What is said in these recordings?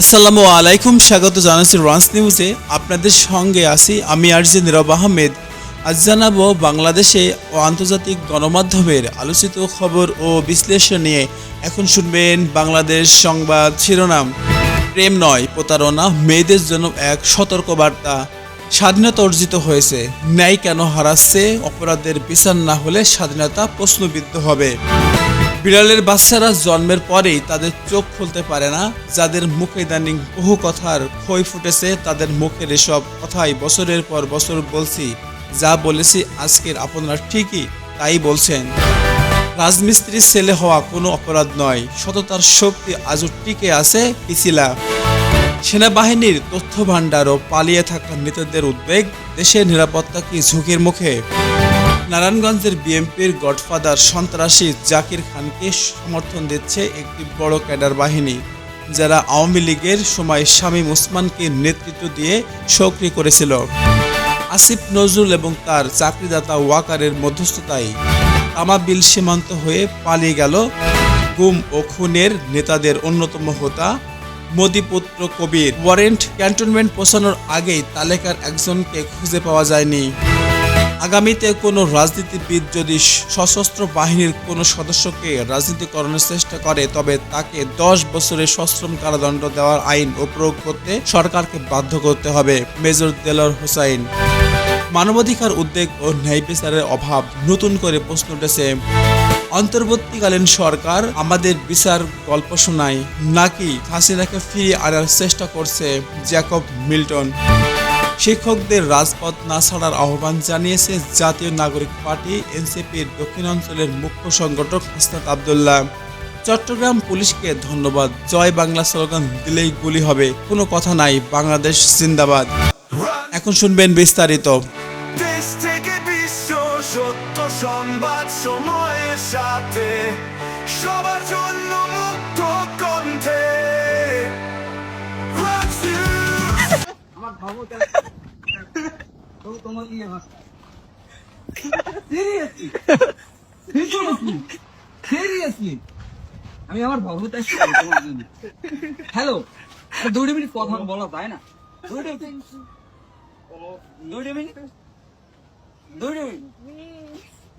আসসালামু আলাইকুম, স্বাগত জানাচ্ছি রান্স নিউজে আপনাদের সঙ্গে আছি আমি আরজে নীরব আহমেদ। আজ জানাব বাংলাদেশে ও আন্তর্জাতিক গণমাধ্যমের আলোচিত খবর ও বিশ্লেষণ নিয়ে। এখন শুনবেন বাংলাদেশ সংবাদ শিরোনাম। প্রেম নয়, প্রতারণা, মেয়েদের জন্য এক সতর্কবার্তা। স্বাধীনতা অর্জিত হয়েছে, ন্যায় কেন হারাচ্ছে? অপরাধের বিচার না হলে স্বাধীনতা প্রশ্নবিদ্ধ হবে। বিড়ালের বাচ্চারা জন্মের পরেই তাদের চোখ খুলতে পারে না, যাদের মুখে ইদানিং বহু কথার ক্ষয় ফুটেছে, তাদের মুখের এসব কথাই বছরের পর বছর বলছি, যা বলেছি আজকের আপনারা ঠিকই তাই বলছেন। রাজমিস্ত্রির ছেলে হওয়া কোনো অপরাধ নয়, সততার শক্তি আজও টিকে আছে, পিছিলা। সেনাবাহিনীর তথ্য ভাণ্ডার ও পালিয়ে থাকা নেতাদের উদ্বেগ, দেশের নিরাপত্তা কি ঝুঁকির মুখে? নারায়ণগঞ্জের বিএনপির গডফাদার সন্ত্রাসী জাকির খানকে সমর্থন দিচ্ছে একটি বড় ক্যাডার বাহিনী, যারা আওয়ামী লীগের সময় শামীম ওসমানকে নেতৃত্ব দিয়ে সক্রিয় করেছিল। আসিফ নজরুল এবং তার চাকরিদাতা ওয়াকারের মধ্যস্থতায় তামাবিল সীমান্ত হয়ে পালিয়ে গেল গুম ও খুনের নেতাদের অন্যতম হোতা মোদিপুত্র কবির। ওয়ারেন্ট ক্যান্টনমেন্ট পৌঁছানোর আগেই তালেকার একজনকে খুঁজে পাওয়া যায়নি। আগামীতে কোনো রাজনীতিবিদ যদি সশস্ত্র বাহিনীর কোনো সদস্যকে রাজনীতিকরণের চেষ্টা করে, তবে তাকে দশ বছরের সশ্রম কারাদণ্ড দেওয়ার আইন ও প্রয়োগ করতে সরকারকে বাধ্য করতে হবে, মেজর দেলর হোসাইন। মানবাধিকার উদ্বেগ ও ন্যায় বিচারের অভাব নতুন করে প্রশ্ন উঠেছে। অন্তর্বর্তীকালীন সরকার আমাদের বিচার গল্প শোনায়, নাকি হাসিনাকে ফিরিয়ে আনার চেষ্টা করছে জ্যাকব মিল্টন? শিক্ষকদের রাজপথ না ছাড়ার আহ্বান জানিয়েছে জাতীয় নাগরিক পার্টি এনসিপির দক্ষিণাঞ্চলের মুখ্য সংগঠক হাসনাত আবদুল্লাহ। চট্টগ্রাম পুলিশকে ধন্যবাদ। জয় বাংলা স্লোগান দিলেই গুলি হবে। কোনো কথা নাই। বাংলাদেশ জিন্দাবাদ। এখন শুনবেন বিস্তারিত। দেশ থেকে বিশ্ব সত্য সংবাদ সময়ের সাথে সবার জন্য মুক্ত কণ্ঠে। আমার ক্ষমতা তো তোমার ইয়ে ভাষা সিরিয়াসলি সিরিয়াসলি সিরিয়াসলি আমি আমার ভগবতার হ্যালো দুই মিনিট কথা বলা যায় না? দুই মিনিট। মিনিট। দুই মিনিট।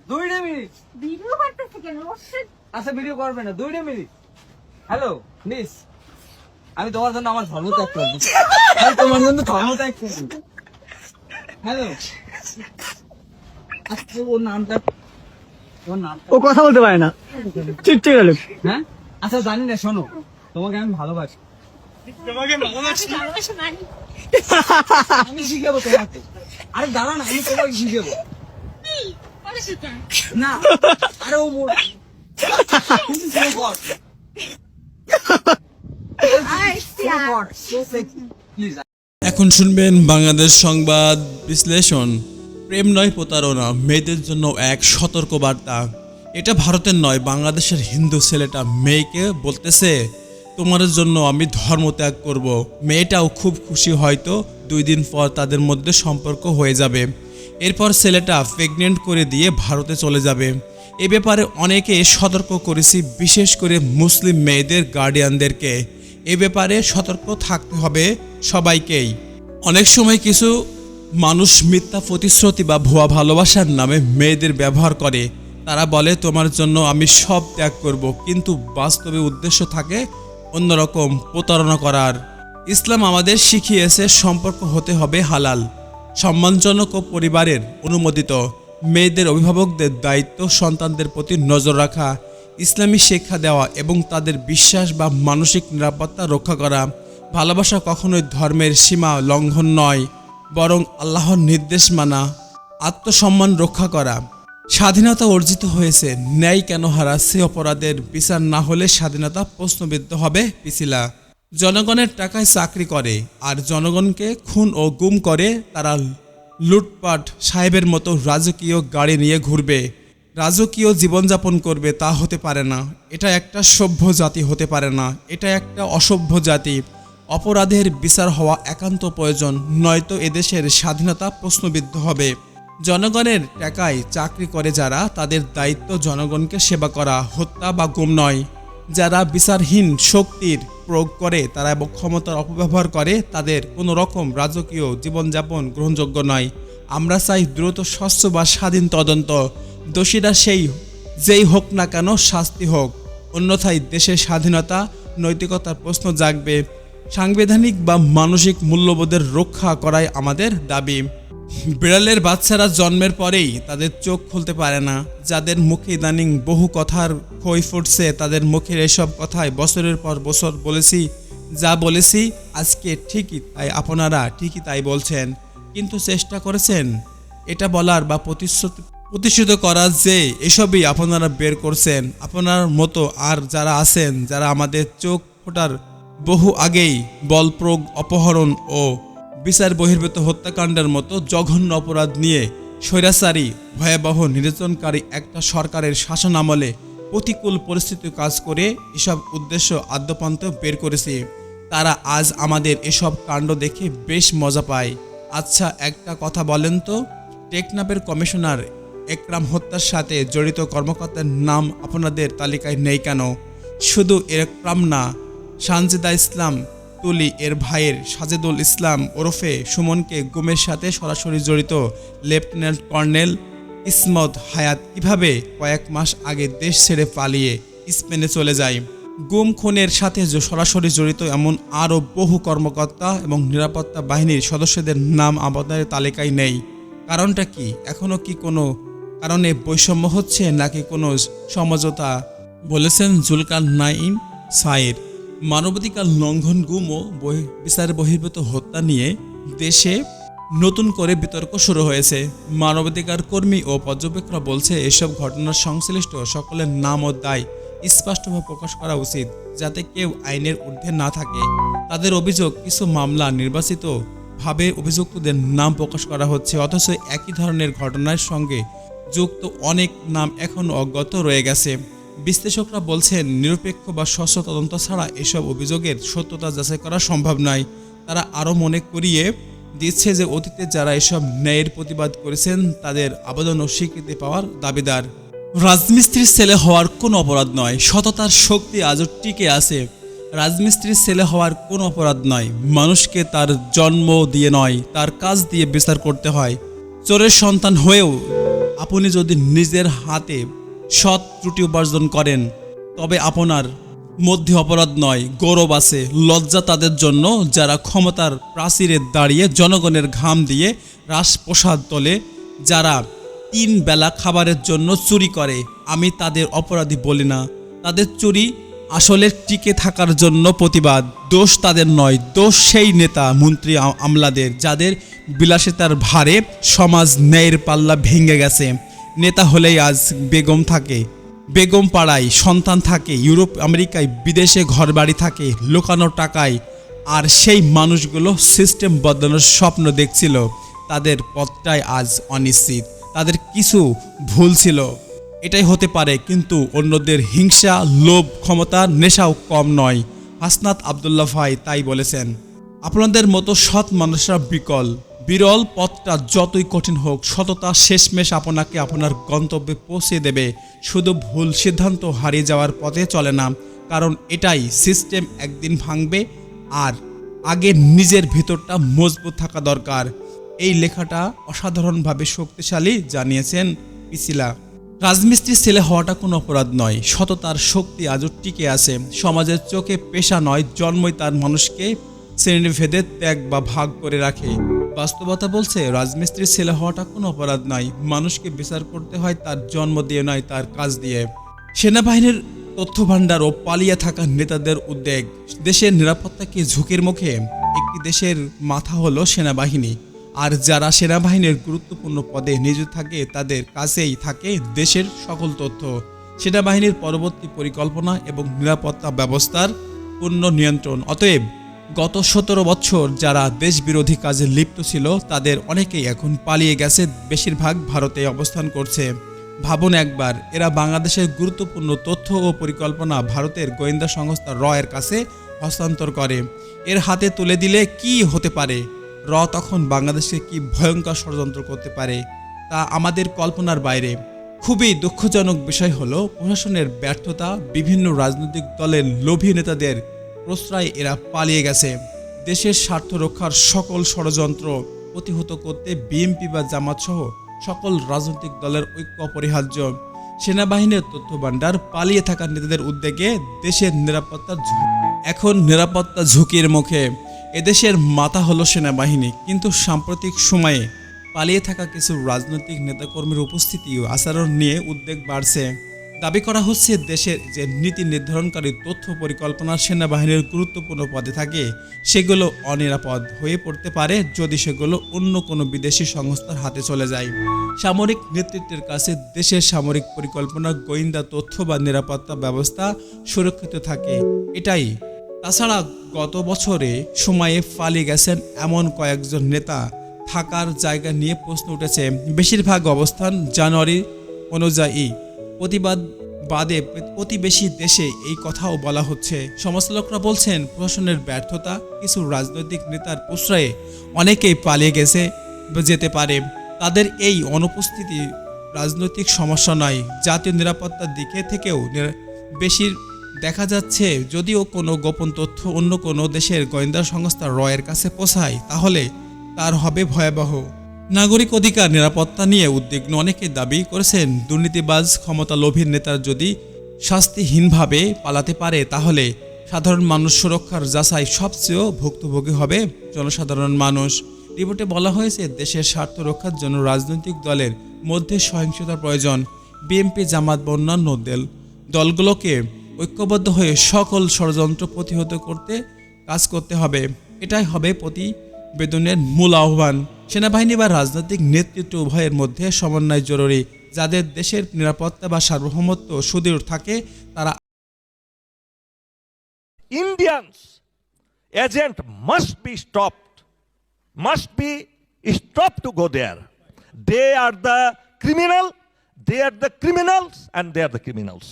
দুই মিনিট। ভিডিও করতেছে কেন? আচ্ছা ভিডিও করবে না। মিনিট। হ্যালো মিস আমি তোমার জন্য আমার ধর্ম ত্যাগ করব। তোমার জন্য ধর্ম ত্যাগ করব। হ্যালো। ওর নামটা ওর নাম ও কথা বলতে পারে না। চিটচে গেল। হ্যাঁ? আচ্ছা জানি না শোনো। তোমাকে আমি ভালোবাসি। ভালোবাসা? মানে আমি শিখাবো তোমাকে। আরে দাঁড়া না আমি তোমাকে শিখাবো। না আরে ও মোর প্লিজ এখন শুনবেন বাংলাদেশ সংবাদ বিশ্লেষণ। প্রেম নয় প্রতারণা, মেয়েদের জন্য এক সতর্ক বার্তা এটা ভারতের নয়, বাংলাদেশের হিন্দু ছেলেটা মেয়েকে বলতেছে, তোমার জন্য আমি ধর্ম ত্যাগ করব। মেয়েটাও খুব খুশি হয়তো দুই দিন পর তাদের মধ্যে সম্পর্ক হয়ে যাবে। এরপর ছেলেটা প্রেগনেন্ট করে দিয়ে ভারতে চলে যাবে। এ ব্যাপারে অনেকে সতর্ক করেছি, বিশেষ করে মুসলিম মেয়েদের গার্ডিয়ানদেরকে এ ব্যাপারে সতর্ক থাকতে হবে। সবাইকেই। অনেক সময় কিছু মানুষ মিথ্যা প্রতিশ্রুতি বা ভুয়া ভালোবাসার নামে মেয়েদের ব্যবহার করে। তারা বলে, তোমার জন্য আমি সব ত্যাগ করব। কিন্তু বাস্তবে উদ্দেশ্য থাকে অন্যরকম প্রতারণা করার। ইসলাম আমাদের শিখিয়েছে, সম্পর্ক হতে হবে হালাল, সম্মানজনক ও পরিবারের অনুমোদিত। মেয়েদের অভিভাবকদের দায়িত্ব সন্তানদের প্রতি নজর রাখা, ইসলামী শিক্ষা দেওয়া এবং তাদের বিশ্বাস বা মানসিক নিরাপত্তা রক্ষা করা। ভালোবাসা কখনোই ধর্মের সীমা লঙ্ঘন নয়, বরং আল্লাহর নির্দেশ মানা, আত্মসম্মান রক্ষা করা। স্বাধীনতা অর্জিত হয়েছে, ন্যায় কেন হারাচ্ছে অপরাধের বিচার না হলে স্বাধীনতা প্রশ্নবিদ্ধ হবে পিছিলা। জনগণের টাকায় চাকরি করে, আর জনগণকে খুন ও গুম করে তারা লুটপাট, সাহেবের মতো রাজকীয় গাড়ি নিয়ে ঘুরবে। রাজকীয় জীবনযাপন করবে তা হতে পারে না। এটা একটা সভ্য জাতি হতে পারে না। এটা একটা অসভ্য জাতি। অপরাধের বিচার হওয়া একান্ত প্রয়োজন, নয়তো এদেশের স্বাধীনতা প্রশ্নবিদ্ধ হবে। জনগণের টাকায় চাকরি করে যারা, তাদের দায়িত্ব জনগণকে সেবা করা, হত্যা বা গুম নয়। যারা বিচারহীন শক্তির প্রয়োগ করে, তারা এবং ক্ষমতার অপব্যবহার করে, তাদের কোনো রকম রাজকীয় জীবনযাপন গ্রহণযোগ্য নয়। আমরা চাই দ্রুত স্বচ্ছ বা স্বাধীন তদন্ত। দোষীরা সেই, যেই হোক না কেন শাস্তি হোক। অন্যথায় দেশের স্বাধীনতা, নৈতিকতার প্রশ্ন জাগবে। সাংবিধানিক বা মানসিক মূল্যবোধের রক্ষা করাই আমাদের দাবি। বিড়ালের বাচ্চারা জন্মের পরেই তাদের চোখ খুলতে পারে না। যাদের মুখে ইদানিং বহু কথার খই ফুটছে, তাদের মুখের এসব কথায় বছরের পর বছর বলেছি। যা বলেছি আজকে ঠিকই তাই আপনারা ঠিকই তাই বলছেন। কিন্তু চেষ্টা করেছেন এটা বলার বা প্রতিশ্রুতি প্রতিষ্ঠিত করার যে এসবই আপনারা বের করছেন। আপনার মতো আর যারা আছেন, যারা আমাদের চোখ ফোটার বহু আগেই বলপ্রয়োগ অপহরণ ও বিচার বহির্ভূত হত্যাকাণ্ডের মতো জঘন্য অপরাধ নিয়ে স্বৈরাচারী, ভয়াবহ নির্যাতনকারী একটা সরকারের শাসন আমলে প্রতিকূল পরিস্থিতি কাজ করে এসব উদ্দেশ্য আদ্যপান্ত বের করেছে। তারা আজ আমাদের এসব কাণ্ড দেখে বেশ মজা পায়। আচ্ছা একটা কথা বলেন তো টেকনাপের কমিশনার একরাম হত্যার সাথে জড়িত কর্মকর্তার নাম আপনাদের তালিকায় নেই কেন? শুধু একরাম না সানজিদা ইসলাম, তুলি এর ভাইয়ের সাজেদুল ইসলাম ওরফে সুমনকে গুমের সাথে সরাসরি জড়িত লেফটেন্যান্ট কর্নেল ইসমত হায়াত কীভাবে কয়েক মাস আগে দেশ ছেড়ে পালিয়ে স্পেনে চলে যায়। গুম খুনের সাথে সরাসরি জড়িত এমন আরও বহু কর্মকর্তা এবং নিরাপত্তা বাহিনীর সদস্যদের নাম আমাদের তালিকায় নেই। কারণটা কি? এখনও কি কোনো কারণে বৈষম্য হচ্ছে নাকি কোনো সমঝোতা? বলেছেন জুলকার নাইম সাইর মানবাধিকার লঙ্ঘন গুম ও বিচার বহির্ভূত হত্যা নিয়ে দেশে নতুন করে বিতর্ক শুরু হয়েছে। মানবাধিকার কর্মী ও পর্যবেক্ষকরা বলছে, এসব ঘটনার সংশ্লিষ্ট সকলের নাম ও দায় স্পষ্টভাবে প্রকাশ করা উচিত, যাতে কেউ আইনের ঊর্ধ্বে না থাকে। তাদের অভিযোগ, কিছু মামলা নির্বাচিত ভাবে অভিযুক্তদের নাম প্রকাশ করা হচ্ছে, অথচ একই ধরনের ঘটনার সঙ্গে যুক্ত অনেক নাম এখনও অজ্ঞাত রয়ে গেছে। বিশ্লেষকরা বলছেন, নিরপেক্ষ বা স্বচ্ছ তদন্ত ছাড়া এসব অভিযোগের সত্যতা যাচাই করা সম্ভব নয়। তারা আরও মনে করিয়ে দিচ্ছে যে অতীতে যারা এসব ন্যায়ের প্রতিবাদ করেছেন, তাদের আবেদন ও স্বীকৃতি পাওয়ার দাবিদার। রাজমিস্ত্রির ছেলে হওয়ার কোনো অপরাধ নয়, সততার শক্তি আজও টিকে আছে। রাজমিস্ত্রির ছেলে হওয়ার কোনো অপরাধ নয়, মানুষকে তার জন্ম দিয়ে নয়, তার কাজ দিয়ে বিচার করতে হয়। চোরের সন্তান হয়েও আপনি যদি নিজের হাতে সৎ ত্রুটি উপার্জন করেন। তবে আপনার মধ্যে অপরাধ নয়, গৌরব আছে। লজ্জা তাদের জন্য, যারা ক্ষমতার প্রাচীরে দাঁড়িয়ে জনগণের ঘাম দিয়ে রাজপ্রসাদ তোলে, যারা তিন বেলা খাবারের জন্য চুরি করে। আমি তাদের অপরাধী বলি না। তাদের চুরি আসলে টিকে থাকার জন্য প্রতিবাদ। দোষ তাদের নয়। দোষ সেই নেতা, মন্ত্রী, আমলাদের, যাদের বিলাসিতার ভারে সমাজ ন্যায়ের পাল্লা ভেঙে গেছে। নেতা হলেই আজ বেগম থাকে। বেগম পাড়ায় সন্তান থাকে, ইউরোপ, আমেরিকায় বিদেশে ঘরবাড়ি থাকে, লোকানো টাকায়। আর সেই মানুষগুলো সিস্টেম বদলানোর স্বপ্ন দেখছিল। তাদের পথটাই আজ অনিশ্চিত। তাদের কিছু ভুল ছিল। এটাই হতে পারে, কিন্তু অন্যদের হিংসা, লোভ, ক্ষমতা, নেশাও কম নয়। হাসনাত আবদুল্লাহ ভাই তাই বলেছেন, আপনাদের মতো সৎ মানুষরা বিকল। বিরল পথটা যতই কঠিন হোক, সততা শেষমেশ আপনাকে আপনার গন্তব্যে পৌঁছে দেবে। শুধু ভুল সিদ্ধান্ত হারিয়ে যাওয়ার পথে চলে না, কারণ এটাই সিস্টেম একদিন ভাঙবে আর আগে নিজের ভেতরটা মজবুত থাকা দরকার। এই লেখাটা অসাধারণভাবে শক্তিশালী জানিয়েছেন পিসিলা। রাজমিস্ত্রির ছেলে হওয়াটা কোনো অপরাধ নয়, সততার শক্তি আজও টিকে আছে। সমাজের চোখে পেশা নয়, জন্মই তার মানুষকে শ্রেণীভেদে ত্যাগ বা ভাগ করে রাখে। বাস্তবতা বলছে, রাজমিস্ত্রির ছেলে হওয়াটা কোনো অপরাধ নয়। মানুষকে বিচার করতে হয় তার জন্ম দিয়ে, নয় তার কাজ দিয়ে। সেনাবাহিনীর তথ্য ভাণ্ডার ও পালিয়ে থাকা নেতাদের উদ্বেগ। দেশের নিরাপত্তাকে ঝুঁকির মুখে? একটি দেশের মাথা হলো সেনাবাহিনী। আর যারা সেনাবাহিনীর গুরুত্বপূর্ণ পদে নিয়োজিত থাকে, তাদের কাছেই থাকে দেশের সকল তথ্য। সেনাবাহিনীর পরবর্তী পরিকল্পনা এবং নিরাপত্তা ব্যবস্থার পূর্ণ নিয়ন্ত্রণ। অতএব গত সতেরো বছর যারা দেশ বিরোধী কাজে লিপ্ত ছিল, তাদের অনেকেই এখন পালিয়ে গেছে, বেশিরভাগ ভারতে অবস্থান করছে। ভাবুন একবার, এরা বাংলাদেশের গুরুত্বপূর্ণ তথ্য ও পরিকল্পনা ভারতের গোয়েন্দা সংস্থা র এর কাছে হস্তান্তর করে। এর হাতে তুলে দিলে কি হতে পারে? র তখন বাংলাদেশে কি ভয়ঙ্কর ষড়যন্ত্র করতে পারে, তা আমাদের কল্পনার বাইরে। খুবই দুঃখজনক বিষয় হলো, প্রশাসনের ব্যর্থতা, বিভিন্ন রাজনৈতিক দলের লোভী নেতাদের প্রশ্রয় এরা পালিয়ে গেছে। দেশের স্বার্থ রক্ষার সকল ষড়যন্ত্র প্রতিহত করতে বিএনপি বা জামাত সহ সকল রাজনৈতিক দলের ঐক্য অপরিহার্য। সেনাবাহিনীর তথ্য ভাণ্ডার পালিয়ে থাকা নেতাদের উদ্যোগে দেশের নিরাপত্তার ঝুঁকি এখন নিরাপত্তা ঝুঁকির মুখে। এদেশের মাথা হলো সেনাবাহিনী, কিন্তু সাম্প্রতিক সময়ে পালিয়ে থাকা কিছু রাজনৈতিক নেতাকর্মীর উপস্থিতি আচরণ নিয়ে উদ্বেগ বাড়ছে। দাবি করা হচ্ছে দেশের যে নীতি নির্ধারণকারী তথ্য পরিকল্পনা সেনাবাহিনীর গুরুত্বপূর্ণ পদে থাকে, সেগুলো অনিরাপদ হয়ে পড়তে পারে যদি সেগুলো অন্য কোনো বিদেশি সংস্থার হাতে চলে যায়। সামরিক নেতৃত্বের কাছে দেশের সামরিক পরিকল্পনা, গোয়েন্দা তথ্য বা নিরাপত্তা ব্যবস্থা সুরক্ষিত থাকে। এটাই। তাছাড়া গত বছরে সময়ে পালিয়ে গেছেন এমন কয়েকজন নেতা। থাকার জায়গা নিয়ে প্রশ্ন উঠেছে। বেশিরভাগ অবস্থান জানুয়ারি অনুযায়ী। প্রতিবাদ বাদে প্রতিবেশী দেশে এই কথাও বলা হচ্ছে। সমালোচকরা বলছেন, প্রশাসনের ব্যর্থতা, কিছু রাজনৈতিক নেতার প্রশ্রয়ে অনেকেই পালিয়ে গেছে, যেতে পারে। তাদের এই অনুপস্থিতি রাজনৈতিক সমস্যা নয়, জাতীয় নিরাপত্তার দিকে থেকেও বেশির দেখা যাচ্ছে। যদিও কোনো গোপন তথ্য অন্য কোনো দেশের গোয়েন্দা সংস্থা রয়ের কাছে পৌঁছায়, তাহলে তার হবে ভয়াবহ। নাগরিক অধিকার, নিরাপত্তা নিয়ে উদ্বিগ্ন অনেকে দাবি করেছেন, দুর্নীতিবাজ ক্ষমতা লোভীর নেতার যদি শাস্তিহীনভাবে পালাতে পারে, তাহলে সাধারণ মানুষ সুরক্ষার যাচাই সবচেয়েও ভুক্তভোগী হবে জনসাধারণ মানুষ। রিপোর্টে বলা হয়েছে, দেশের স্বার্থ রক্ষার জন্য রাজনৈতিক দলের মধ্যে সহিংসতার প্রয়োজন। বিএনপি, জামাত বা অন্যান্য দল দলগুলোকে ঐক্যবদ্ধ হয়ে সকল ষড়যন্ত্র প্রতিহত করতে কাজ করতে হবে। এটাই হবে প্রতিবেদনের মূল আহ্বান। সেনাবাহিনী বা রাজনৈতিক নেতৃত্ব উভয়ের মধ্যে সমন্বয় জরুরি। যাদের দেশের নিরাপত্তা বা সার্বভৌমত্ব সুদৃঢ় থাকে, তারা Indians agent must be stop must be stop to go there they are the criminal they are the criminals and they are the criminals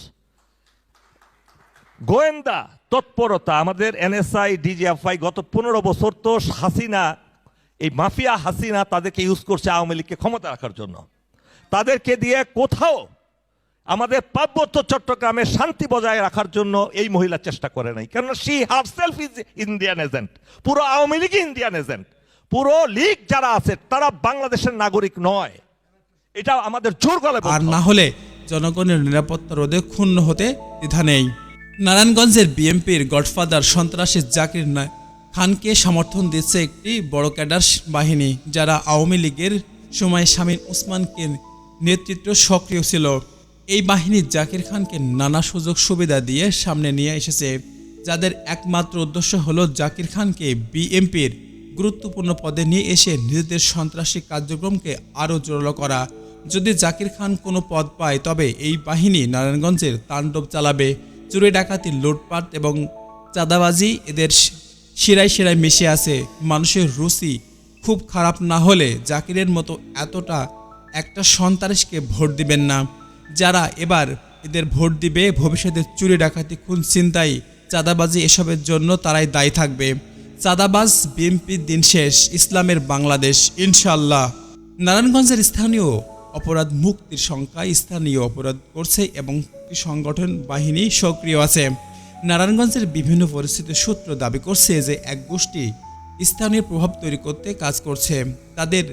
গোয়েন্দা তৎপরতা, আমাদের এনএসআই ডিজিএফআই গত পনেরো বছর তো হাসিনা এই মাফিয়া হাসিনা তাদেরকে ইউজ করছে আওয়ামী লীগকে ক্ষমতা রাখার জন্য। তাদেরকে দিয়ে কোথাও আমাদের পার্বত্য চট্টগ্রামে শান্তি বজায় রাখার জন্য এই মহিলা চেষ্টা করে নাই। কারণ she herself is Indian agent পুরো আওয়ামী লীগই ইন্ডিয়ান এজেন্ট পুরো লীগ যারা আছে তারা বাংলাদেশের নাগরিক নয়। এটা আমাদের জোর বলতে আর না হলে জনগণের নিরাপত্তা রোধে ক্ষুণ্ণ হতে দ্বিধা নেই। নারায়ণগঞ্জের বিএনপির গডফাদার সন্ত্রাসী জাকির না- খানকে সমর্থন দিচ্ছে একটি বড় ক্যাডার বাহিনী, যারা আওয়ামী লীগের সময় শামীম উসমানকে নেতৃত্ব সক্রিয় ছিল। এই বাহিনী জাকির খানকে নানা সুযোগ সুবিধা দিয়ে সামনে নিয়ে এসেছে, যাদের একমাত্র উদ্দেশ্য হলো জাকির খানকে বিএমপির গুরুত্বপূর্ণ পদে নিয়ে এসে নিজেদের সন্ত্রাসী কার্যক্রমকে আরও জোরালো করা। যদি জাকির খান কোনো পদ পায়, তবে এই বাহিনী নারায়ণগঞ্জের তাণ্ডব চালাবে। চুরি ডাকাতি, লুটপাট এবং চাঁদাবাজি এদের শিরায় শিরায় মিশে আছে। মানুষের রুচি খুব খারাপ না হলে জাকিরের মতো এতটা একটা সন্ত্রাসকে ভোট দিবেন না। যারা এবার এদের ভোট দিবে, ভবিষ্যতে চুরি ডাকাতি, খুন চিন্তাই চাঁদাবাজি এসবের জন্য তারাই দায়ী থাকবে। চাঁদাবাজ বিএনপির দিন শেষ, ইসলামের বাংলাদেশ ইনশাল্লাহ নারায়ণগঞ্জের স্থানীয় অপরাধ মুক্তির সংখ্যায় স্থানীয় অপরাধ করছে এবং সংগঠন বাহিনী সক্রিয় আছে। নারায়ণগঞ্জের বিভিন্ন পরিস্থিতির সূত্র দাবি করছে যে এক গোষ্ঠী স্থানীয় প্রভাব তৈরি করতে কাজ করছে। তাদের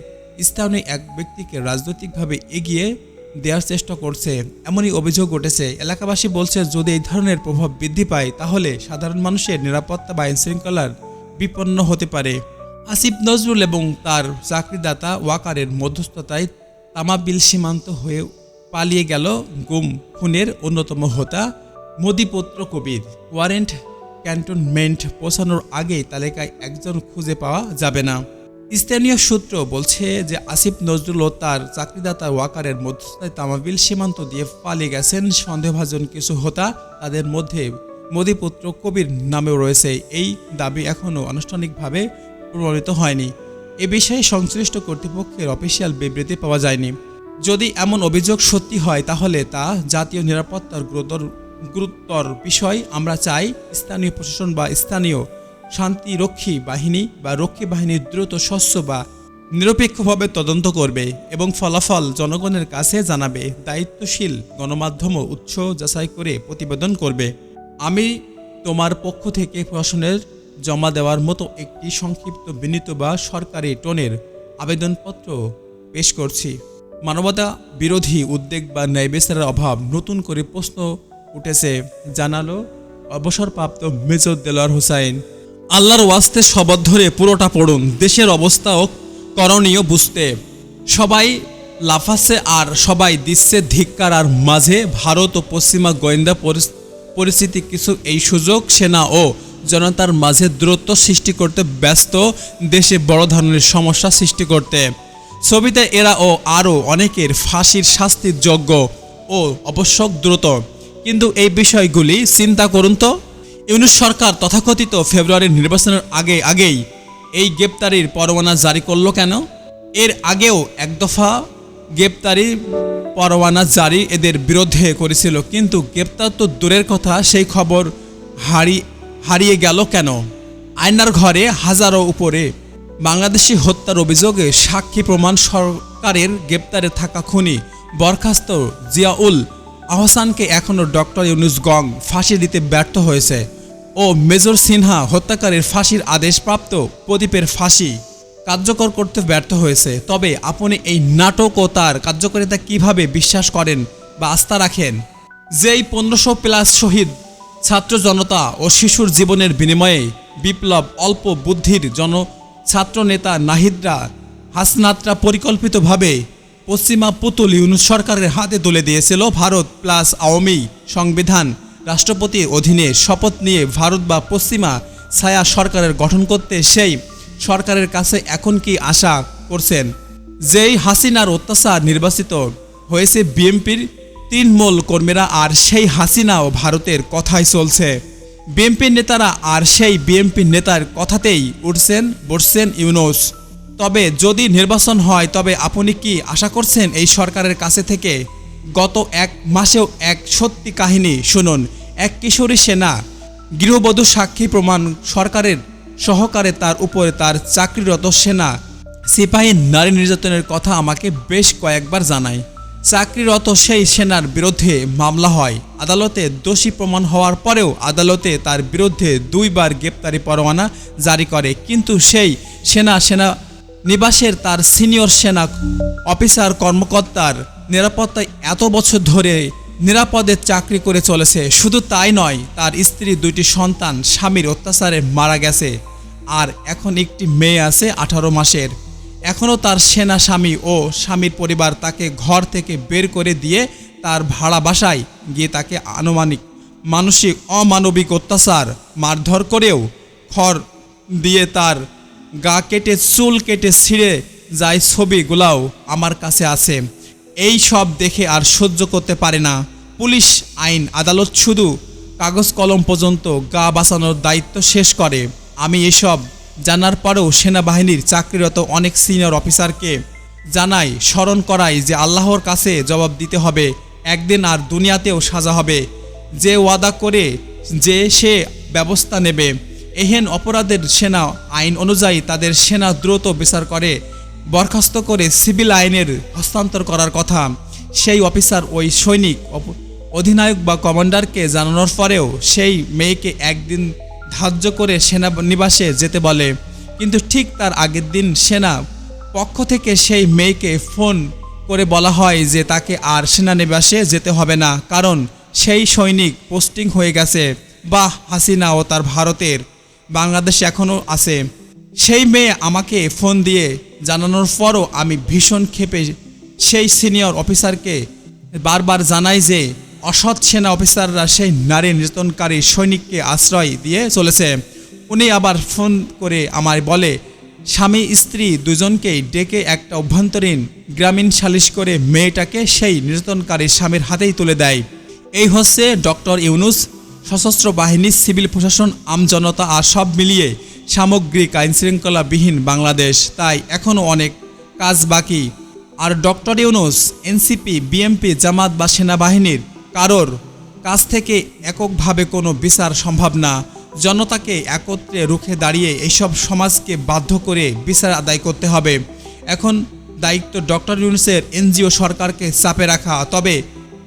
স্থানীয় এক ব্যক্তিকে রাজনৈতিকভাবে এগিয়ে দেওয়ার চেষ্টা করছে। এমনই অভিযোগ উঠেছে। এলাকাবাসী বলছে, যদি এই ধরনের প্রভাব বৃদ্ধি পায়, তাহলে সাধারণ মানুষের নিরাপত্তা বা আইনশৃঙ্খলার বিপন্ন হতে পারে। আসিফ নজরুল এবং তার চাকরিদাতা ওয়াকারের মধ্যস্থতায় তামাবিল সীমান্ত হয়ে পালিয়ে গেল গুম, খুনের অন্যতম হোতা মোদিপুত্র কবির ওয়ারেন্ট ক্যান্টনমেন্ট পৌঁছানোর আগেই তালিকায় একজন খুঁজে পাওয়া যাবে না। স্থানীয় সূত্র বলছে যে আসিফ নজরুল ও তার চাকরিদাতা ওয়াকারের মধ্যস্থায় তামাবিল সীমান্ত দিয়ে পালিয়ে গেছেন। সন্দেহভাজন কিছু হোতা তাদের মধ্যে মোদিপুত্র কবির নামেও রয়েছে। এই দাবি এখনও আনুষ্ঠানিকভাবে প্রমাণিত হয়নি। এ বিষয়ে সংশ্লিষ্ট কর্তৃপক্ষের অফিসিয়াল বিবৃতি পাওয়া যায়নি। যদি এমন অভিযোগ সত্যি হয় তাহলে তা জাতীয় নিরাপত্তার গুরুতর গুরুত্বর বিষয়, আমরা চাই স্থানীয় প্রশাসন বা স্থানীয় শান্তিরক্ষী বাহিনী বা রক্ষী বাহিনীর দ্রুত, স্বচ্ছ বা নিরপেক্ষভাবে তদন্ত করবে এবং ফলাফল জনগণের কাছে জানাবে। দায়িত্বশীল গণমাধ্যম উৎস যাচাই করে প্রতিবেদন করবে। আমি তোমার পক্ষ থেকে প্রশ্নের জমা দেওয়ার মতো একটি সংক্ষিপ্ত, বিনীত বা সরকারি টোনের আবেদনপত্র পেশ করছি। মানবতা বিরোধী উদ্বেগ বা ন্যায়বিচারের অভাব নতুন করে প্রশ্ন উঠেছে, জানালো, অবসরপ্রাপ্ত মেজর দেলোয়ার হোসাইন, আল্লাহর ওয়াস্তে শবদ ধরে পুরোটা পড়ুন, দেশের অবস্থা ও করণীয় বুঝতে। সবাই লাফাচ্ছে আর সবাই দিচ্ছে ধিক্কার, আর মাঝে ভারত ও পশ্চিমা গোয়েন্দা পরিস্থিতি কিছু এই সুযোগ, সেনা ও জনতার মাঝে দূরত্ব সৃষ্টি করতে ব্যস্ত, দেশে বড় ধরনের সমস্যা সৃষ্টি করতে। ছবিতে এরা ও আরও অনেকের ফাঁসির শাস্তির যোগ্য ও আবশ্যক দ্রুত। কিন্তু এই বিষয়গুলি চিন্তা করুন তো। ইউনুস সরকার তথাকথিত ফেব্রুয়ারির নির্বাচনের আগে আগেই এই গ্রেপ্তারির পরোয়ানা জারি করল কেন? এর আগেও এক দফা গ্রেপ্তারি পরোয়ানা জারি এদের বিরুদ্ধে করেছিল, কিন্তু গ্রেপ্তার তো দূরের কথা, সেই খবর হারি, হারিয়ে গেল কেন? আয়নার ঘরে হাজারো উপরে বাংলাদেশি হত্যার অভিযোগে সাক্ষী প্রমাণ সরকারের গ্রেপ্তারে থাকা খুনি বরখাস্ত জিয়াউল আহসানকে এখনও ডক্টর ইউনুস গং ফাঁসি দিতে ব্যর্থ হয়েছে ও মেজর সিনহা হত্যাকারীর ফাঁসির আদেশপ্রাপ্ত প্রদীপের ফাঁসি কার্যকর করতে ব্যর্থ হয়েছে। তবে আপনি এই নাটক ও তার কার্যকারিতা কীভাবে বিশ্বাস করেন বা আস্থা রাখেন? যেই পনেরোশো প্লাস শহীদ ছাত্র জনতা ও শিশুর জীবনের বিনিময়ে বিপ্লব অল্প বুদ্ধির জন ছাত্র নেতা নাহিদরা হাসনাতরা পরিকল্পিতভাবে পশ্চিমা পুতুল ইউনুস সরকারের হাতে তুলে দিয়েছিল ভারত প্লাস আওয়ামী সংবিধান। রাষ্ট্রপতির অধীনে শপথ নিয়ে ভারত বা পশ্চিমা ছায়া সরকারের গঠন করতে সেই সরকারের কাছে এখন কি আশা করছেন? যেই হাসিনার অত্যাচার নির্বাচিত হয়েছে বিএনপির তৃণমূল কর্মীরা আর সেই হাসিনাও ভারতের কথাই চলছে। বিএনপির নেতারা আর সেই বিএনপির নেতার কথাতেই উঠছেন, বসছেন ইউনুস। তবে যদি নির্বাচন হয়, তবে আপনি কি আশা করছেন এই সরকারের কাছে থেকে? গত এক মাসেও এক সত্যি কাহিনী শুনুন। এক কিশোরী সেনা গৃহবধূ সাক্ষী প্রমাণ সরকারের সহকারে তার উপরে তার চাকরিরত সেনা সিপাহী নারী নির্যাতনের কথা আমাকে বেশ কয়েকবার জানায়। চাকরিরত সেই সেনার বিরুদ্ধে মামলা হয়। আদালতে দোষী প্রমাণ হওয়ার পরেও আদালতে তার বিরুদ্ধে দুইবার গ্রেপ্তারি পরোয়ানা জারি করে। কিন্তু সেই সেনা সেনা নিবাসের তার সিনিয়র সেনা অফিসার কর্মকর্তার নিরাপত্তায় এত বছর ধরে নিরাপদে চাকরি করে চলেছে। শুধু তাই নয়, তার স্ত্রী দুইটি সন্তান, স্বামীর অত্যাচারে মারা গেছে আর এখন একটি মেয়ে আছে আঠারো মাসের। এখনও তার সেনা স্বামী ও স্বামীর পরিবার তাকে ঘর থেকে বের করে দিয়ে তার ভাড়া বাসায় গিয়ে তাকে আনুমানিক মানসিক অমানবিক অত্যাচার, মারধর করেও খড় দিয়ে তার গা কেটে, চুল কেটে ছিঁড়ে যায় ছবিগুলাও আমার কাছে আছে। এই সব দেখে আর সহ্য করতে পারে না। পুলিশ আইন, আদালত শুধু কাগজ কলম পর্যন্ত গা বাঁচানোর দায়িত্ব শেষ করে। আমি এসব জানার পরেও সেনাবাহিনীর চাকরিরত অনেক সিনিয়র অফিসারকে জানাই, স্মরণ করাই যে আল্লাহর কাছে জবাব দিতে হবে। একদিন আর দুনিয়াতেও সাজা হবে। যে ওয়াদা করে যে সে ব্যবস্থা নেবে। এহেন অপরাধের সেনা আইন অনুযায়ী তাদের সেনা দ্রুত বিচার করে, বরখাস্ত করে সিভিল আইনের হস্তান্তর করার কথা। সেই অফিসার ওই সৈনিক অধিনায়ক বা কমান্ডারকে জানানোর পরেও সেই মেয়েকে একদিন ধার্য করে সেনা নিবাসে যেতে বলে। কিন্তু ঠিক তার আগের দিন সেনা পক্ষ থেকে সেই মেয়েকে ফোন করে বলা হয় যে তাকে আর সেনানিবাসে যেতে হবে না, কারণ সেই সৈনিক পোস্টিং হয়ে গেছে। বা হাসিনা ও তার ভারতের বাংলাদেশ এখনও আছে। সেই মেয়ে আমাকে ফোন দিয়ে জানানোর পরও আমি ভীষণ ক্ষেপে সেই সিনিয়র অফিসারকে বারবার জানাই যে অসৎ সেনা অফিসাররা সেই নারী নির্যাতনকারী সৈনিককে আশ্রয় দিয়ে চলেছে। উনি আবার ফোন করে আমায় বলে, স্বামী, স্ত্রী দুজনকেই ডেকে একটা অভ্যন্তরীণ গ্রামীণ সালিশ করে মেয়েটাকে সেই নির্যাতনকারী স্বামীর হাতেই তুলে দেয়। এই হচ্ছে ডক্টর ইউনুস সশস্ত্র বাহিনী, সিভিল প্রশাসন আমজনতা আর সব মিলিয়ে সামগ্রিক আইনশৃঙ্খলাবিহীন বাংলাদেশ। তাই এখনও অনেক কাজ বাকি। আর doctor Yunus, NCP, BMP, Jamaat বা সেনাবাহিনীর কারোর কাছ থেকে এককভাবে কোনো বিচার সম্ভব না। জনতাকে একত্রে রুখে দাঁড়িয়ে এইসব সমাজকে বাধ্য করে বিচার আদায় করতে হবে। এখন দায়িত্ব ডক্টর ইউনুসের এনজিও সরকারকে চাপে রাখা। তবে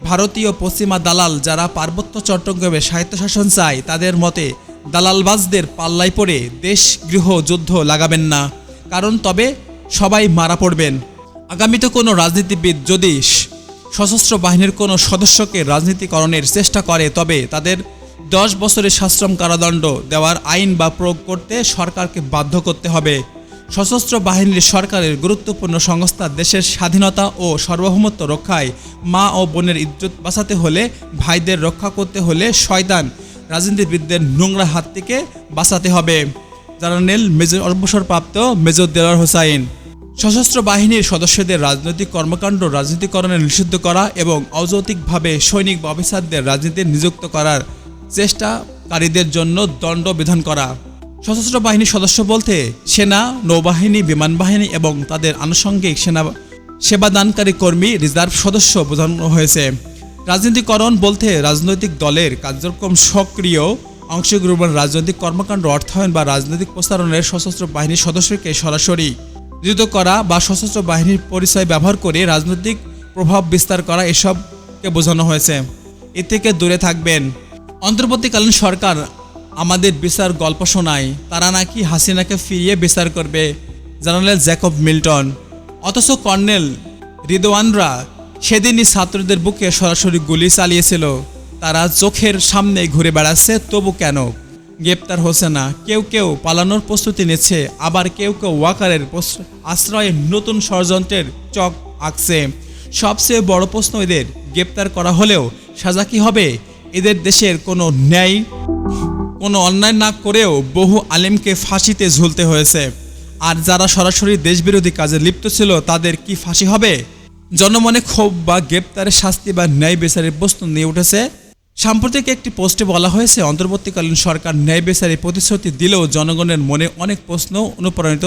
ভারতীয় পশ্চিমা দালাল যারা পার্বত্য চট্টগ্রামে স্বায়ত্তশাসন চায়, তাদের মতে দালালবাজদের পাল্লায় পড়ে দেশ গৃহ যুদ্ধ লাগাবেন না। কারণ তবে সবাই মারা পড়বেন। আগামীতে কোনো রাজনীতিবিদ যদি সশস্ত্র বাহিনীর কোনো সদস্যকে রাজনীতিকরণের চেষ্টা করে, তবে তাদের দশ বছরের সাশ্রম কারাদণ্ড দেওয়ার আইন বা প্রয়োগ করতে সরকারকে বাধ্য করতে হবে। সশস্ত্র বাহিনীর সরকারের গুরুত্বপূর্ণ সংস্থা দেশের স্বাধীনতা ও সার্বভৌমত্ব রক্ষায় মা ও বোনের ইজ্জত বাঁচাতে হলে, ভাইদের রক্ষা করতে হলে শয়তান রাজনীতিবিদদের নোংরা হাত থেকে বাঁচাতে হবে। জানালেন মেজর অবসরপ্রাপ্ত মেজর দেওয়ার হোসাইন। সশস্ত্র বাহিনীর সদস্যদের রাজনৈতিক কর্মকাণ্ড রাজনীতিকরণে নিষিদ্ধ করা এবং অযৌতিকভাবে সৈনিক বা অফিসারদের রাজনীতিতে নিযুক্ত করার চেষ্টাকারীদের জন্য দণ্ড বিধান করা। সশস্ত্র বাহিনীর সদস্য বলতে সেনা, নৌবাহিনী, বিমান বাহিনী এবং তাদের আনুষঙ্গিক সেনা সেবাদানকারী কর্মী, রিজার্ভ সদস্য বোঝানো হয়েছে। রাজনীতিকরণ বলতে রাজনৈতিক দলের কার্যক্রম সক্রিয়, অংশগ্রহণ, রাজনৈতিক কর্মকাণ্ড, অর্থায়ন বা রাজনৈতিক প্রস্তারণের সশস্ত্র বাহিনীর সদস্যকে সরাসরি নিয়োজিত করা বা সশস্ত্র বাহিনীর পরিচয় ব্যবহার করে রাজনৈতিক প্রভাব বিস্তার করা এসবকে বোঝানো হয়েছে। এ থেকে দূরে থাকবেন। অন্তর্বর্তীকালীন সরকার আমাদের বিচার গল্প শোনায়। তারা নাকি হাসিনাকে ফিরিয়ে বিচার করবে জানালেন জ্যাকব মিল্টন। অথচ কর্নেল রিদওয়ানরা সেদিনই ছাত্রদের বুকে সরাসরি গুলি চালিয়েছিল। তারা চোখের সামনে ঘুরে বেড়াচ্ছে, তবু কেন? গ্রেপ্তার হচ্ছে না। কেউ কেউ পালানোর প্রস্তুতি নিচ্ছে, আবার কেউ কেউ ওয়াকারের আশ্রয়ে নতুন ষড়যন্ত্রের চক আঁকছে। সবচেয়ে বড় প্রশ্ন এদের, গ্রেপ্তার করা হলেও সাজা কি হবে? এদের দেশের কোনো ন্যায় কোনো অন্যায় না করেও বহু আলেমকে ফাঁসিতে ঝুলতে হয়েছে। আর যারা সরাসরি দেশবিরোধী কাজে লিপ্ত ছিল, তাদের কি ফাঁসি হবে? জনমনে ক্ষোভ বা গ্রেপ্তারের শাস্তি বা ন্যায় বিচারের প্রশ্ন নিয়ে উঠেছে। সাম্প্রতিক একটি পোস্টে বলা হয়েছে, অন্তর্বর্তীকালীন সরকার ন্যায় বিচারের প্রতিশ্রুতি দিলেও জনগণের মনে অনেক প্রশ্ন অনুপ্রাণিত,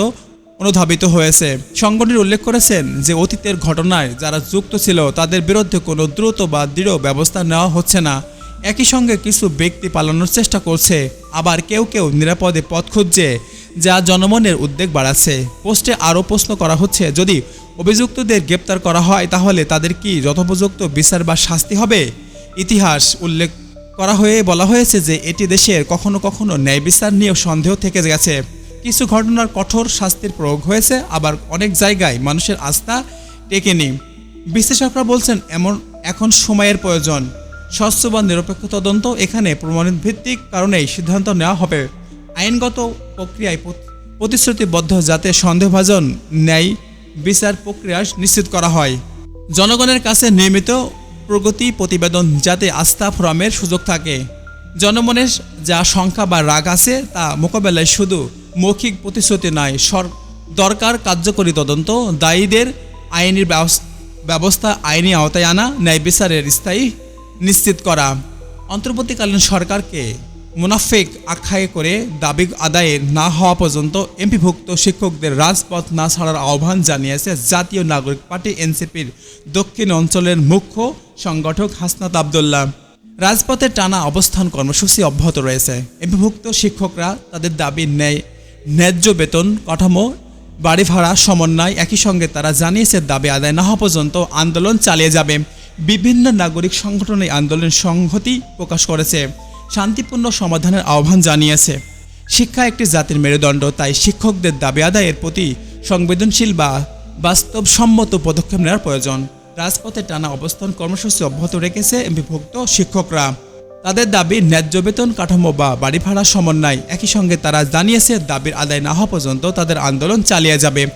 অনুধাবিত হয়েছে। সংগঠনটি উল্লেখ করেছেন যে, অতীতের ঘটনায় যারা যুক্ত ছিল, তাদের বিরুদ্ধে কোনো দ্রুত বা দৃঢ় ব্যবস্থা নেওয়া হচ্ছে না। একই সঙ্গে কিছু ব্যক্তি পালানোর চেষ্টা করছে, আবার কেউ কেউ নিরাপদে পথ খুঁজছে, যা জনমনের উদ্বেগ বাড়াচ্ছে। পোস্টে আরও প্রশ্ন করা হচ্ছে, যদি অভিযুক্তদের গ্রেপ্তার করা হয়, তাহলে তাদের কি যথোপযুক্ত বিচার বা শাস্তি হবে? ইতিহাস উল্লেখ করা হয়ে বলা হয়েছে যে, এটি দেশের কখনো কখনো ন্যায় বিচার নিয়েও সন্দেহ থেকে গেছে। কিছু ঘটনার কঠোর শাস্তির প্রয়োগ হয়েছে, আবার অনেক জায়গায় মানুষের আস্থা টেকেনি। বিশ্লেষকরা বলছেন, এমন এখন সময়ের প্রয়োজন। স্বচ্ছ বা নিরপেক্ষ তদন্ত এখানে প্রমাণিত ভিত্তিক কারণেই সিদ্ধান্ত নেওয়া হবে। আইনগত প্রক্রিয়ায় প্রতিশ্রুতিবদ্ধ যাতে সন্দেহভাজন ন্যায় বিচার প্রক্রিয়া নিশ্চিত করা হয়। জনগণের কাছে নিয়মিত প্রগতি প্রতিবেদন যাতে আস্থা ফোরামের সুযোগ থাকে। জনমনের যা সংখ্যা বা রাগ আছে তা মোকাবেলায় শুধু মৌখিক প্রতিশ্রুতি নয়, সর, দরকার কার্যকরী তদন্ত, দায়ীদের আইনি ব্যবস- ব্যবস্থা আইনি আওতায় আনা, ন্যায় বিচারের স্থায়ী নিশ্চিত করা। অন্তর্বর্তীকালীন সরকারকে মুনাফেক আখ্যায় করে দাবি আদায়ে না হওয়া পর্যন্ত এমপিভুক্ত শিক্ষকদের রাজপথ না ছাড়ার আহ্বান জানিয়েছে জাতীয় নাগরিক পার্টি এনসিপির দক্ষিণ অঞ্চলের মুখ্য সংগঠক হাসনাত আবদুল্লাহ। রাজপথে টানা অবস্থান কর্মসূচি অব্যাহত রয়েছে। এমপিভুক্ত শিক্ষকরা তাদের দাবি ন্যায় ন্যায্য বেতন, কাঠামো বাড়ি ভাড়া সমন্বয় একই সঙ্গে তারা জানিয়েছে দাবি আদায় না হওয়া পর্যন্ত আন্দোলন চালিয়ে যাবে। বিভিন্ন নাগরিক সংগঠন এই আন্দোলন সংহতি প্রকাশ করেছে। শান্তিপূর্ণ সমাধানের আহ্বান জানিয়েছে। শিক্ষা একটি জাতির মেরুদণ্ড, তাই শিক্ষকদের দাবি আদায়ের প্রতি সংবেদনশীল বা বাস্তবসম্মত পদক্ষেপ নেওয়ার প্রয়োজন। রাজপথে টানা অবস্থান কর্মসূচি অব্যাহত রেখেছে বিভক্ত শিক্ষকরা। তাদের দাবি, ন্যায্য বেতন কাঠামো বা বাড়ি ভাড়া সমন্বয়। একই সঙ্গে তারা জানিয়েছে, দাবির আদায় না হওয়া পর্যন্ত তাদের আন্দোলন চালিয়ে যাবে।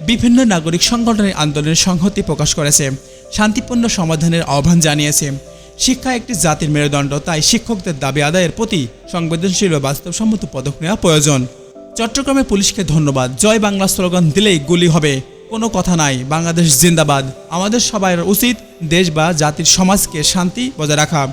বিভিন্ন নাগরিক সংগঠনের আন্দোলনের সংহতি প্রকাশ করেছে। শান্তিপূর্ণ সমাধানের আহ্বান জানিয়েছে। শিক্ষা একটি জাতির মেরুদণ্ড, তাই শিক্ষকদের দাবি আদায়ের প্রতি সংবেদনশীল ও বাস্তবসম্মত পদক্ষেপ নেওয়া প্রয়োজন। চট্টগ্রামে পুলিশকে ধন্যবাদ। জয় বাংলা স্লোগান দিলেই গুলি হবে। কোনো কথা নাই। বাংলাদেশ জিন্দাবাদ। আমাদের সবার উচিত দেশ বা জাতির সমাজকে শান্তি বজায় রাখা।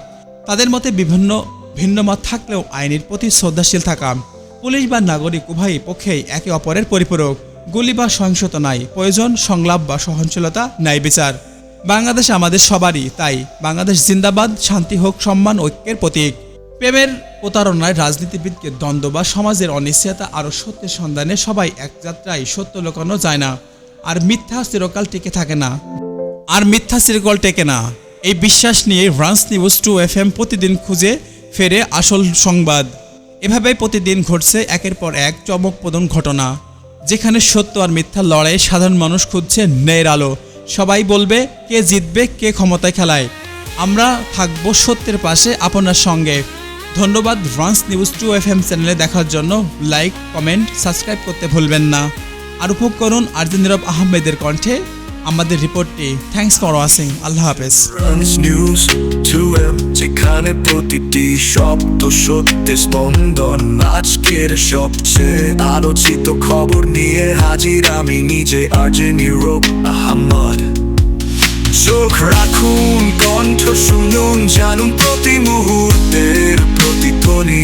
তাদের মতে বিভিন্ন ভিন্ন মত থাকলেও আইনের প্রতি শ্রদ্ধাশীল থাকা। পুলিশ বা নাগরিক উভয় পক্ষেই একে অপরের পরিপূরক। গুলি বা সহিংসতা নাই। প্রয়োজন সংলাপ বা সহনশীলতা ন্যায় বিচার। বাংলাদেশ আমাদের সবারই, তাই বাংলাদেশ জিন্দাবাদ, শান্তি হোক, সম্মান, ঐক্যের প্রতীক। প্রেমের প্রতারণায় রাজনীতিবিদকে দ্বন্দ্ব বা সমাজের অনিশ্চয়তা আরও সত্যের সন্ধানে সবাই এক যাত্রায় সত্য লোকানো যায় না। আর মিথ্যা চিরকাল টেকে থাকে না। আর মিথ্যা চিরকাল টেকে না। এই বিশ্বাস নিয়ে France news two F M প্রতিদিন খুঁজে ফেরে আসল সংবাদ। এভাবেই প্রতিদিন ঘটছে একের পর এক চমকপ্রদন ঘটনা, যেখানে সত্য আর মিথ্যা লড়াই সাধারণ মানুষ খুঁজছে ন্যায়ের আলো। সবাই বলবে কে জিতবে, কে ক্ষমতায় খেলায়। আমরা থাকব সত্যের পাশে আপনার সঙ্গে। ধন্যবাদ France news two F M চ্যানেলে দেখার জন্য। লাইক, কমেন্ট, সাবস্ক্রাইব করতে ভুলবেন না। আর উপভোগ করুন আর্জেন্দিরব আহমেদের কণ্ঠে। আমাদের রিপোর্টটি। থ্যাঙ্কস ফর ওয়াচিং আল্লাহ হাফেজ। নিউজ যেখানে প্রতিটি শব্দ সত্যি স্পন্দন। আজকের সবচেয়ে আলোচিত খবর নিয়ে হাজির আমি নিজে আর্জেন ইউরোপ আহমদ। চোখ রাখুন, কণ্ঠ শুনুন, জানুন প্রতি মুহূর্তের প্রতিধ্বনি।